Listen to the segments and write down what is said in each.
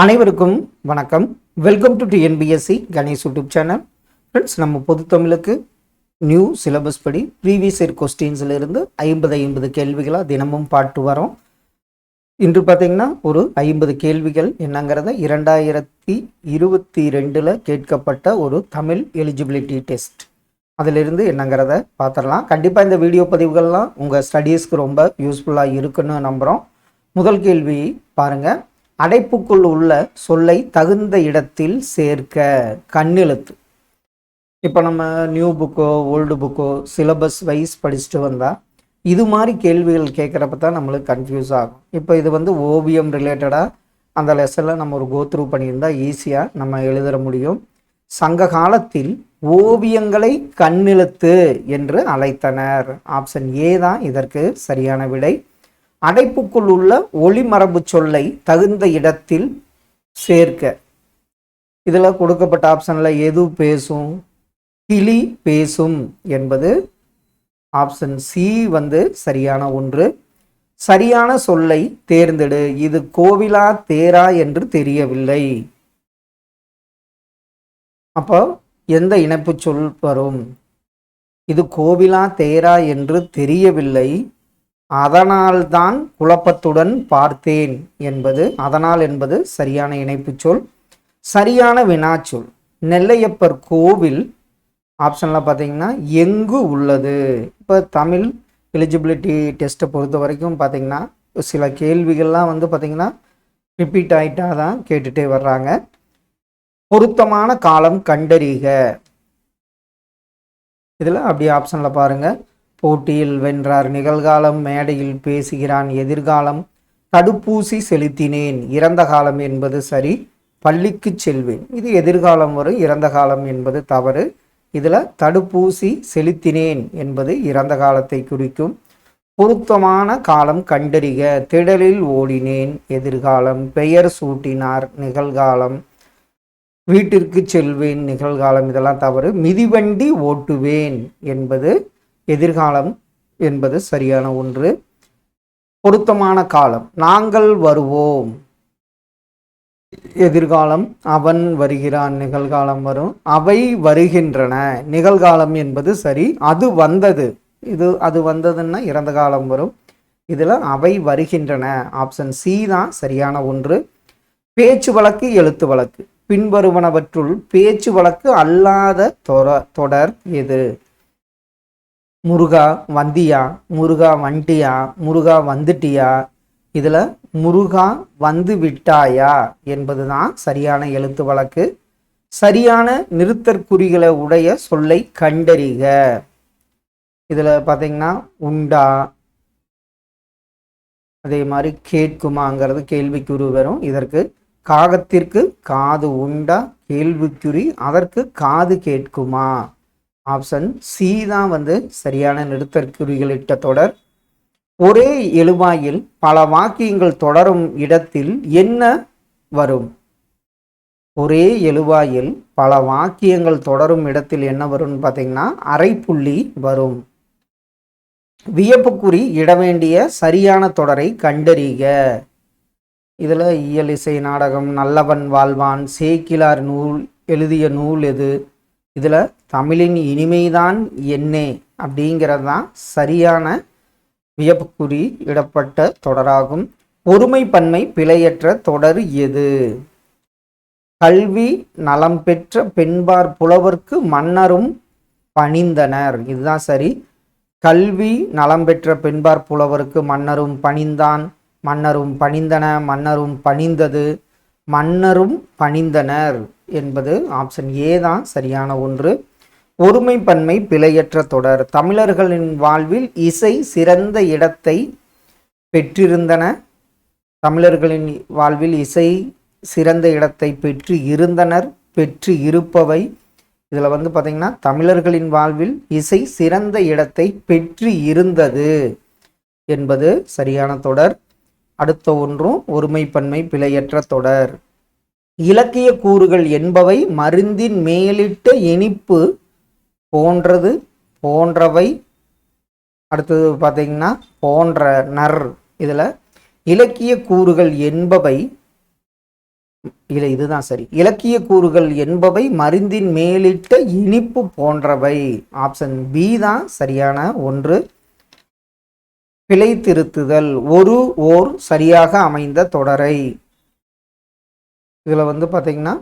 அனைவருக்கும் வணக்கம். Welcome to TNPSC Ganesh YouTube channel. Friends நம்ம பொது தமிழுக்கு நியூ சிலபஸ் படி ப்ரீவியஸ் இயர் கொஸ்டின்ஸில் இருந்து ஐம்பது ஐம்பது கேள்விகளாக தினமும் பாட்டு வரோம். இன்று பார்த்தீங்கன்னா ஒரு ஐம்பது கேள்விகள் என்னங்கிறத இரண்டாயிரத்தி இருபத்தி ரெண்டில் கேட்கப்பட்ட ஒரு தமிழ் எலிஜிபிலிட்டி டெஸ்ட் அதிலிருந்து என்னங்கிறத பார்த்துடலாம். கண்டிப்பாக இந்த வீடியோ பதிவுகள்லாம் உங்கள் ஸ்டடீஸ்க்கு ரொம்ப யூஸ்ஃபுல்லாக இருக்குன்னு நம்புகிறோம் முதல் கேள்வி பாருங்கள் அடைப்புக்குள் உள்ள சொல்லை தகுந்த இடத்தில் சேர்க்க. கண்ணெழுத்து. இப்போ நம்ம நியூ புக்கோ ஓல்டு புக்கோ சிலபஸ் வைஸ் படிச்சுட்டு வந்தால் இது மாதிரி கேள்விகள் கேட்குறப்ப தான் நம்மளுக்கு கன்ஃபியூஸ் ஆகும். இப்போ இது வந்து ஓவியம் ரிலேட்டடாக அந்த லெசனில் நம்ம ஒரு கோத்ரூ பண்ணியிருந்தால் ஈஸியாக நம்ம எழுதுற முடியும். சங்க காலத்தில் ஓவியங்களை கண்ணெழுத்து என்று அழைத்தனர். ஆப்ஷன் ஏ தான் இதற்கு சரியான விடை. அடைப்புக்குள் உள்ள ஒளிமரபு சொல்லை தகுந்த இடத்தில் சேர்க்க. இதில் கொடுக்கப்பட்ட ஆப்ஷனில் எது பேசும்? கிளி பேசும் என்பது ஆப்ஷன் சி வந்து சரியான ஒன்று. சரியான சொல்லை தேர்ந்தெடு. இது கோவிலா தேரா என்று தெரியவில்லை. அப்போ எந்த இணைப்பு சொல் வரும்? இது கோவிலா தேரா என்று தெரியவில்லை. அதனால்தான் குழப்பத்துடன் பார்த்தேன் என்பது அதனால் என்பது சரியான இணைப்பு சொல். சரியான வினாச்சொல். நெல்லையப்பர் கோவில் ஆப்ஷனில் பார்த்தீங்கன்னா எங்கு உள்ளது? இப்போ தமிழ் எலிஜிபிலிட்டி டெஸ்ட்டை பொறுத்த வரைக்கும் பார்த்தீங்கன்னா சில கேள்விகள்லாம் வந்து பார்த்திங்கன்னா ரிப்பீட் ஆகிட்டா தான் கேட்டுகிட்டே வர்றாங்க. பொருத்தமான காலம் கண்டறிக. இதில் அப்படி ஆப்ஷனில் பாருங்கள் போட்டியில் வென்றார். நிகழ்காலம் மேடையில் பேசுகிறான் எதிர்காலம். தடுப்பூசி செலுத்தினேன். இறந்த காலம் என்பது சரி பள்ளிக்கு செல்வேன். இது எதிர்காலம் வரும் இறந்த காலம் என்பது தவறு. இதில் தடுப்பூசி செலுத்தினேன் என்பது இறந்த காலத்தை குறிக்கும். பொருத்தமான காலம் கண்டறிக. திடலில் ஓடினேன். எதிர்காலம் பெயர் சூட்டினார். நிகழ்காலம் வீட்டிற்கு செல்வேன். நிகழ்காலம் இதெல்லாம் தவறு. மிதிவண்டி ஓட்டுவேன் என்பது எதிர்காலம் என்பது சரியான ஒன்று. பொருத்தமான காலம். நாங்கள் வருவோம். எதிர்காலம் அவன் வருகிறான் நிகழ்காலம் வரும். அவை வருகின்றன. நிகழ்காலம் என்பது சரி அது வந்தது. இது அது வந்ததுன்னா இறந்த காலம் வரும். இதில் அவை வருகின்றன. ஆப்ஷன் சி தான் சரியான ஒன்று. பேச்சு வழக்கு எழுத்து வழக்கு. பின்வருவனவற்றுள் பேச்சு வழக்கு அல்லாத தொர தொடர் எது? முருகா வந்தியா முருகா வண்டியா முருகா வந்துட்டியா? இதில் முருகா வந்து விட்டாயா? என்பது தான் சரியான எழுத்து வழக்கு. சரியான நிறுத்தற்குறிகளை உடைய சொல்லை கண்டறிக. இதில் பார்த்தீங்கன்னா உண்டா? அதே மாதிரி கேட்குமாங்கிறது கேள்விக்குறி வரும். இதற்கு காகத்திற்கு காது உண்டா? கேள்விக்குறி அதற்கு காது கேட்குமா? ஆப்ஷன் சி தான் வந்து சரியான நிறுத்தற்குறிகளிட்ட தொடர். ஒரே எழுவாயில் பல வாக்கியங்கள் தொடரும் இடத்தில் என்ன வரும்? ஒரே எழுவாயில் பல வாக்கியங்கள் தொடரும் இடத்தில் என்ன வரும்னு பார்த்தீங்கன்னா அரைப்புள்ளி வரும். வியப்புக்குறி இட வேண்டிய சரியான தொடரை கண்டறிக. இதில் இயல் இசை நாடகம் நல்லவன் வாழ்வான் சேக்கிலார் நூல் எழுதிய நூல் எது? இதில் தமிழின் இனிமைதான் என்னே அப்படிங்கிறது தான் சரியான வியப்புக்குறி இடப்பட்ட தொடராகும். பொறுமை பன்மை பிழையற்ற தொடர் எது? கல்வி நலம் பெற்ற பெண்பார் புலவர்க்கு மன்னரும் பணிந்தனர். இதுதான் சரி. கல்வி நலம் பெற்ற பெண்பார் புலவருக்கு மன்னரும் பணிந்தான். மன்னரும் பணிந்தன மன்னரும் பணிந்தது மன்னரும் பணிந்தனர். என்பது ஆப்ஷன் ஏ தான். சரியான ஒன்று. ஒருமைப்பன்மை பிழையற்ற தொடர். தமிழர்களின் வாழ்வில் இசை சிறந்த இடத்தை பெற்றிருந்தன. தமிழர்களின் வாழ்வில் இசை சிறந்த இடத்தை பெற்று இருந்தனர் பெற்று இருப்பவை. இதில் வந்து பார்த்திங்கன்னா தமிழர்களின் வாழ்வில் இசை சிறந்த இடத்தை பெற்று இருந்தது என்பது சரியான தொடர். அடுத்த ஒன்றும் ஒருமைப்பன்மை பிழையற்ற தொடர். இலக்கிய கூறுகள் என்பவை மருந்தின் மேலிட்ட இனிப்பு போன்றது போன்றவை. அடுத்தது பார்த்தீங்கன்னா போன்ற நர். இதில் இலக்கிய கூறுகள் என்பவை இல்லை இதுதான் சரி. இலக்கிய கூறுகள் என்பவை மருந்தின் மேலிட்ட இனிப்பு போன்றவை. ஆப்ஷன் பி தான் சரியான ஒன்று. பிழை திருத்துதல் ஒரு ஓர் சரியாக அமைந்த தொடரை. இதில் வந்து பார்த்தீங்கன்னா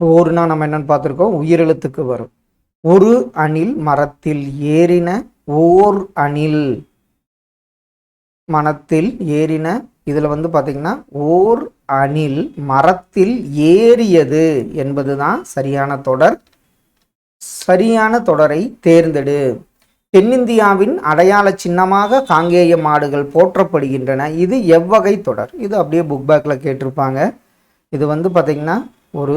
ஓருனா நம்ம என்னென்னு பார்த்துருக்கோம் உயிரெழுத்துக்கு வரும். ஒரு அணில் மரத்தில் ஏறின ஓர் அணில் மனத்தில் ஏறின இதில் வந்து பார்த்தீங்கன்னா ஓர் அணில் மரத்தில் ஏறியது என்பது தான் சரியான தொடர். சரியான தொடரை தேர்ந்தெடு. தென்னிந்தியாவின் அடையாள சின்னமாக காங்கேய மாடுகள் போற்றப்படுகின்றன. இது எவ்வகை தொடர்? இது அப்படியே புக் பேக்கில் கேட்டிருப்பாங்க. இது வந்து பார்த்திங்கன்னா ஒரு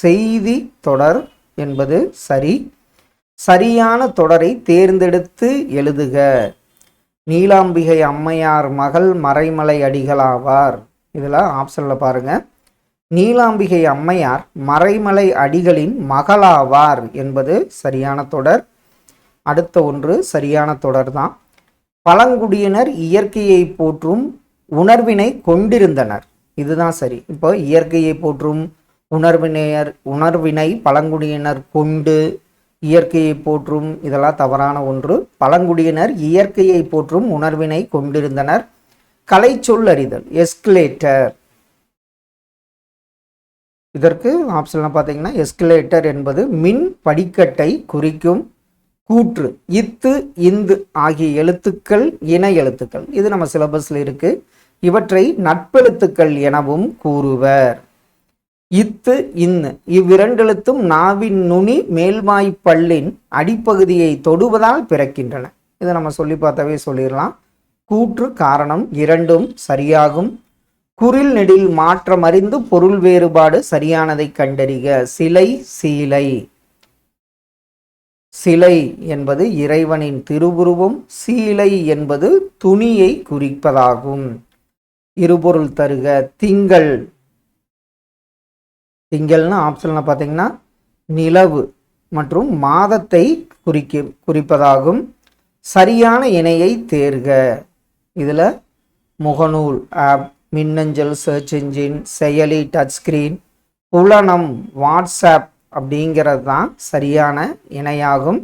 செய்தி தொடர் என்பது சரி. சரியான தொடரை தேர்ந்தெடுத்து எழுதுக. நீலாம்பிகை அம்மையார் மகள் மறைமலை அடிகளாவார். இதில் ஆப்ஷனில் பாருங்கள் நீலாம்பிகை அம்மையார் மறைமலை அடிகளின் மகளாவார் என்பது சரியான தொடர். அடுத்த ஒன்று சரியான தொடர் தான் பழங்குடியினர் இயற்கையை போற்றும் உணர்வினை கொண்டிருந்தனர். இதுதான் சரி. இப்போ இயற்கையை போற்றும் உணர்வினையர் உணர்வினை பழங்குடியினர் கொண்டு இயற்கையை போற்றும் இதெல்லாம் தவறான ஒன்று. பழங்குடியினர் இயற்கையை போற்றும் உணர்வினை கொண்டிருந்தனர். கலை சொல்லறிதல் எஸ்கலேட்டர் இதற்கு ஆப்ஷன்லாம் பார்த்தீங்கன்னா எஸ்கலேட்டர் என்பது மின் படிக்கட்டை குறிக்கும் கூற்று. இத்து இந்து ஆகிய எழுத்துக்கள் இணை எழுத்துக்கள். இது நம்ம சிலபஸில் இருக்கு. இவற்றை நட்பெழுத்துக்கள் எனவும் கூறுவர். இத்து இன்னு. இவ்விரண்டெழுத்தும் நாவின் நுனி மேல்மாய் பல்லின் அடிப்பகுதியை தொடுவதால் பிறக்கின்றன. இதை நம்ம சொல்லி பார்த்தாவே சொல்லிடலாம். கூற்று காரணம் இரண்டும் சரியாகும். குரில் நெடில் மாற்றம் அறிந்து பொருள் வேறுபாடு சரியானதை கண்டறிக. சிலை சீலை. சிலை என்பது இறைவனின் திருவுருவம் சீலை என்பது துணியை குறிப்பதாகும். இருபொருள் தருக திங்கள். திங்கள்னு ஆப்ஷனில் பார்த்தீங்கன்னா நிலவு மற்றும் மாதத்தை குறிக்க குறிப்பதாகும். சரியான இணையை தேர்க. இதில் முகநூல் ஆப் மின்னஞ்சல் சர்ச் என்ஜின் செயலி டச் ஸ்க்ரீன் புலனம் வாட்ஸ்அப் அப்படிங்கிறது தான் சரியான இணையாகும்.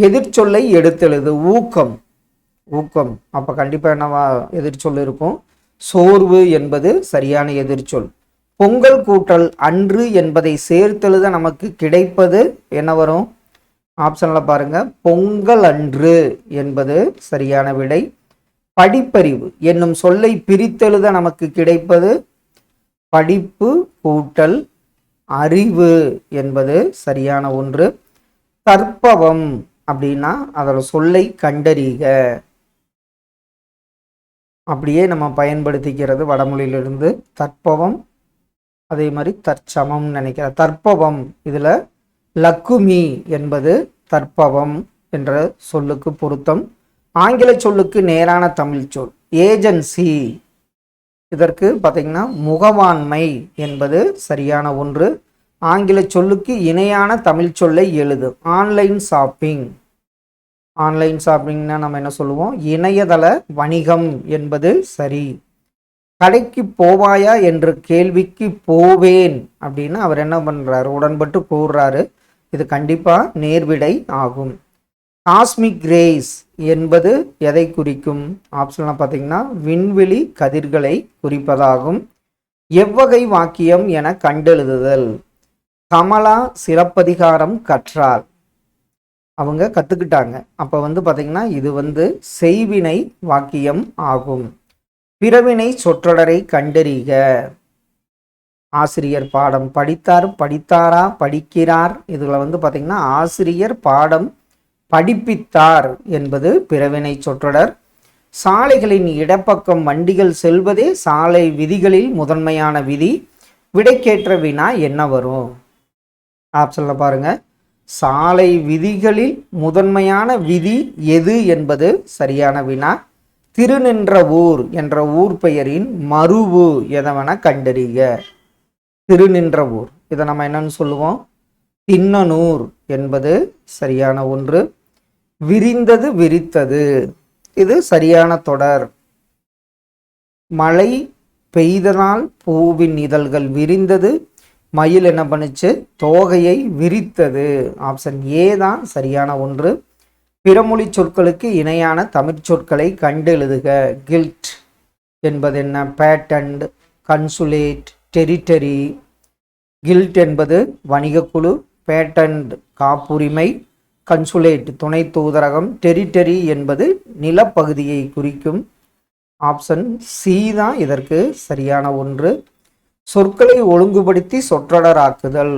எதிர்ச்சொல்லை எடுத்தெழுது ஊக்கம். ஊக்கம். அப்போ கண்டிப்பாக என்னவா எதிர்ச்சொல் இருக்கும்? சோர்வு என்பது சரியான எதிர்ச்சொல். பொங்கல் கூட்டல் அன்று என்பதை சேர்த்தெழுத நமக்கு கிடைப்பது என்ன வரும்? ஆப்ஷனில் பாருங்க. பொங்கல் அன்று என்பது சரியான விடை. படிப்பறிவு என்னும் சொல்லை பிரித்தெழுத நமக்கு கிடைப்பது படிப்பு கூட்டல் அறிவு என்பது சரியான ஒன்று. தற்பவம் அப்படின்னா அதோட சொல்லை கண்டறிக. அப்படியே நம்ம பயன்படுத்திக்கிறது வடமொழியிலிருந்து தற்பவம் அதே மாதிரி தற்சமம் நினைக்கிறேன். தற்பவம் இதில் லக்குமி என்பது தற்பவம் என்ற சொல்லுக்கு பொருத்தம். ஆங்கில சொல்லுக்கு நேரான தமிழ் சொல். ஏஜென்சி இதற்கு பார்த்திங்கன்னா முகவாண்மை என்பது சரியான ஒன்று. ஆங்கில சொல்லுக்கு இணையான தமிழ் சொல்லை எழுது. ஆன்லைன் ஷாப்பிங் ஆன்லைன் ஷாப்பிங்னா நம்ம என்ன சொல்லுவோம்? இணையதள வணிகம் என்பது சரி. கடைக்கு போவாயா என்ற கேள்விக்கு போவேன் அப்படின்னு அவர் என்ன பண்ணுறாரு உடன்பட்டு கூறுறாரு. இது கண்டிப்பாக நேர்விடை ஆகும். காஸ்மிக் ரேஸ் என்பது எதை குறிக்கும்? ஆப்ஷன்லாம் பார்த்தீங்கன்னா விண்வெளி கதிர்களை குறிப்பதாகும். எவ்வகை வாக்கியம் என கண்டெழுதுதல். கமலா சிறப்பதிகாரம் கற்றார். அவங்க கற்றுக்கிட்டாங்க அப்போ வந்து பார்த்திங்கன்னா இது வந்து செய்வினை வாக்கியம் ஆகும். பிறவினை சொற்றொடரை கண்டறிக. ஆசிரியர் பாடம் படித்தார் படித்தாரா படிக்கிறார். இதில் வந்து பார்த்திங்கன்னா ஆசிரியர் பாடம் படிப்பித்தார் என்பது பிறவினை சொற்றொடர். சாலைகளின் இடப்பக்கம் வண்டிகள் செல்வதே சாலை விதிகளில் முதன்மையான விதி. விடைக்கேற்ற வினா என்ன வரும்? ஆப்ஷனில் பாருங்க. சாலை விதிகளில் முதன்மையான விதி எது என்பது சரியான வினா. திருநின்ற ஊர் என்ற ஊர் பெயரின் மருவு எதவென கண்டறிக. திருநின்ற ஊர். இதை நம்ம என்னன்னு சொல்லுவோம்? தின்னனூர் என்பது சரியான ஒன்று. விரிந்தது விரித்தது. இது சரியான தொடர். மழை பெய்தனால் பூவின் இதழ்கள் விரிந்தது. மயில் என்ன பண்ணுச்சு? தோகையை விரித்தது. ஆப்ஷன் ஏ தான் சரியான ஒன்று. பிறமொழி சொற்களுக்கு இணையான தமிழ் சொற்களை கண்டெழுதுக. கில்ட் என்பது என்ன? பேட்டன்ட் கன்சுலேட் டெரிட்டரி கில்ட் என்பது வணிகக்குழு பேட்டன்ட் காப்புரிமை. கன்சுலேட் துணை தூதரகம் டெரிட்டரி என்பது நிலப்பகுதியை குறிக்கும். ஆப்ஷன் சி தான் இதற்கு சரியான ஒன்று. சொற்களை ஒழுங்குபடுத்தி சொற்றொடராக்குதல்.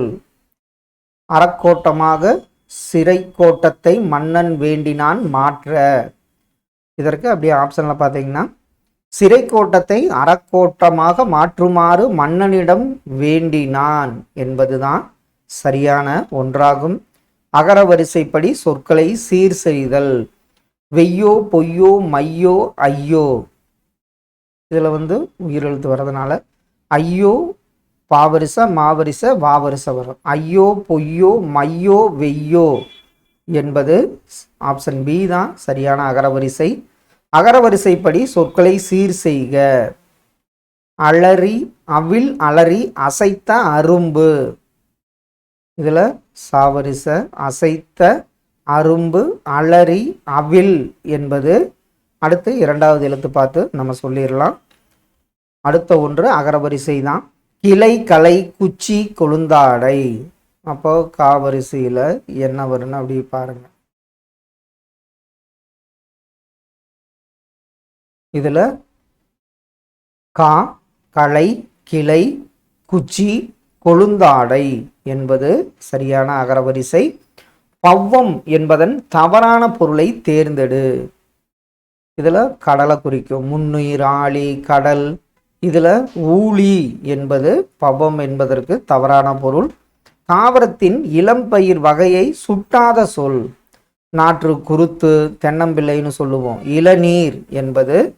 அறக்கோட்டமாக சிறை கோட்டத்தை மன்னன் வேண்டினான் மாற்ற. இதற்கு அப்படியே ஆப்ஷனில் பார்த்தீங்கன்னா சிறை கோட்டத்தை அறக்கோட்டமாக மாற்றுமாறு மன்னனிடம் வேண்டினான் என்பதுதான் சரியான ஒன்றாகும். அகர வரிசைப்படி சொற்களை சீர் செய்தல். வெய்யோ பொய்யோ மையோ ஐயோ. இதில் வந்து உயிரெழுத்து வர்றதுனால ஐயோ பாவரிச மாவரிச வாவரிச வரும். ஐயோ பொய்யோ மையோ வெய்யோ என்பது ஆப்ஷன் பி தான். சரியான அகரவரிசை அகரவரிசைப்படி சொற்களை சீர் செய்க. அலறி அவில் அலறி அசைத்த அரும்பு. இதில் சாவரிச அசைத்த அரும்பு அலறி அவில் என்பது அடுத்து இரண்டாவது எழுத்து பார்த்து நம்ம சொல்லிடலாம். அடுத்த ஒன்று அகரவரிசை தான் கிளை கலை குச்சி கொழுந்தாடை. அப்போ காவரிசையில் என்ன வரும்னு அப்படி பாருங்கள் இதில் கா களை கிளை குச்சி கொழுந்தாடை. என்பது சரியான அகரவரிசை. பவ்வம் என்பதன் தவறான பொருளை தேர்ந்தெடு. இதில் கடலை குறிக்கும். முன்னுயிர் ஆளி கடல். இதில் ஊழி என்பது பவம் என்பதற்கு தவறான பொருள். தாவரத்தின் இளம்பயிர் வகையை சுட்டாத சொல். நாற்று குருத்து தென்னம்பிள்ளைன்னு சொல்லுவோம். இளநீர் என்பது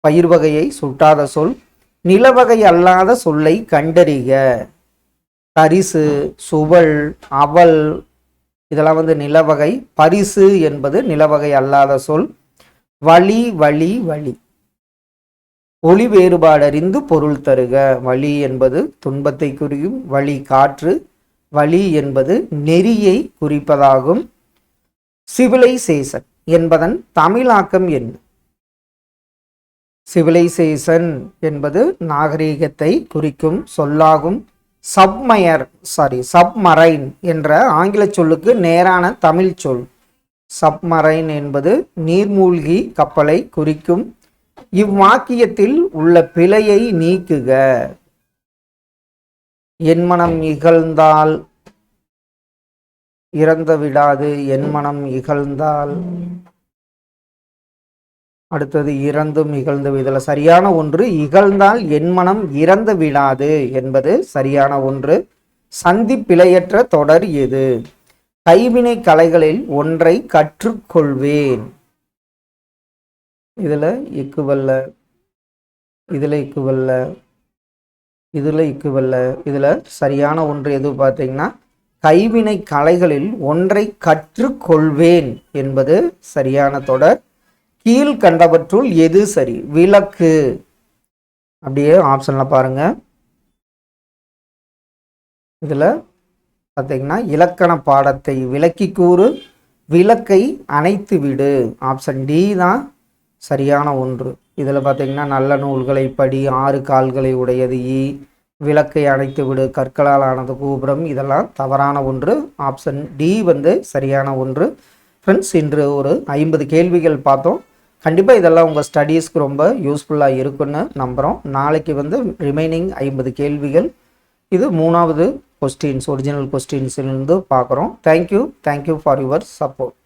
பயிர் வகையை சுட்டாத சொல். நிலவகை அல்லாத சொல்லை கண்டறிக. பரிசு சுவல் அவல் இதெல்லாம் வந்து நிலவகை. பரிசு என்பது நிலவகை அல்லாத சொல். வழி வழி வழி. ஒளி வேறுபாடறிந்து பொருள் தருக. வழி என்பது துன்பத்தை குறியும் வழி காற்று. வழி என்பது நெறியை குறிப்பதாகும். சிவிலைசேஷன் என்பதன் தமிழாக்கம் என்ன? சிவிலைசேஷன் என்பது நாகரீகத்தை குறிக்கும் சொல்லாகும். சப்மயர் சாரி சப்மரைன் என்ற ஆங்கில சொல்லுக்கு நேரான தமிழ் சொல். சப்மரைன் என்பது நீர்மூழ்கி கப்பலை குறிக்கும் இவ்வாக்கியத்தில் உள்ள பிழையை நீக்குக. என் மனம் இகழ்ந்தால் இறந்து விடாது என் மனம் இகழ்ந்தால். அடுத்தது இறந்தும் இகழ்ந்து இதில் சரியான ஒன்று இகழ்ந்தால் என் மனம் இறந்து விடாது என்பது சரியான ஒன்று. சந்தி பிழையற்ற தொடர் எது? கைவினை கலைகளில் ஒன்றை கற்றுக்கொள்வேன். இதில் இக்குவல்ல இதில் இக்குவல்ல இதில் இக்குவல்ல. இதில் சரியான ஒன்று எது பார்த்தீங்கன்னா கைவினை கலைகளில் ஒன்றை கற்றுக்கொள்வேன் என்பது சரியான தொடர். கீழ்கண்டவற்றுள் எது சரி? விளக்கு. அப்படியே ஆப்ஷனில் பாருங்க. இதில் பார்த்தீங்கன்னா இலக்கண பாடத்தை விளக்கி கூறு. விளக்கை அணைத்து விடு. ஆப்ஷன் டி தான் சரியான ஒன்று. இதில் பார்த்தீங்கன்னா நல்ல நூல்களை படி ஆறு கால்களை உடையது ஈ விளக்கை அணைத்து விடு. கற்களால் ஆனது கோபுரம். இதெல்லாம் தவறான ஒன்று. ஆப்ஷன் டி வந்து சரியான ஒன்று. ஃப்ரெண்ட்ஸ் இன்று ஒரு ஐம்பது கேள்விகள் பார்த்தோம். கண்டிப்பாக இதெல்லாம் உங்கள் ஸ்டடீஸ்க்கு ரொம்ப யூஸ்ஃபுல்லாக இருக்குன்னு நம்புகிறோம் நாளைக்கு வந்து ரிமைனிங் ஐம்பது கேள்விகள். இது மூணாவது கொஸ்டின்ஸ் ஒரிஜினல் கொஸ்டின்ஸ்லேருந்து பார்க்குறோம். Thank you thank you for your support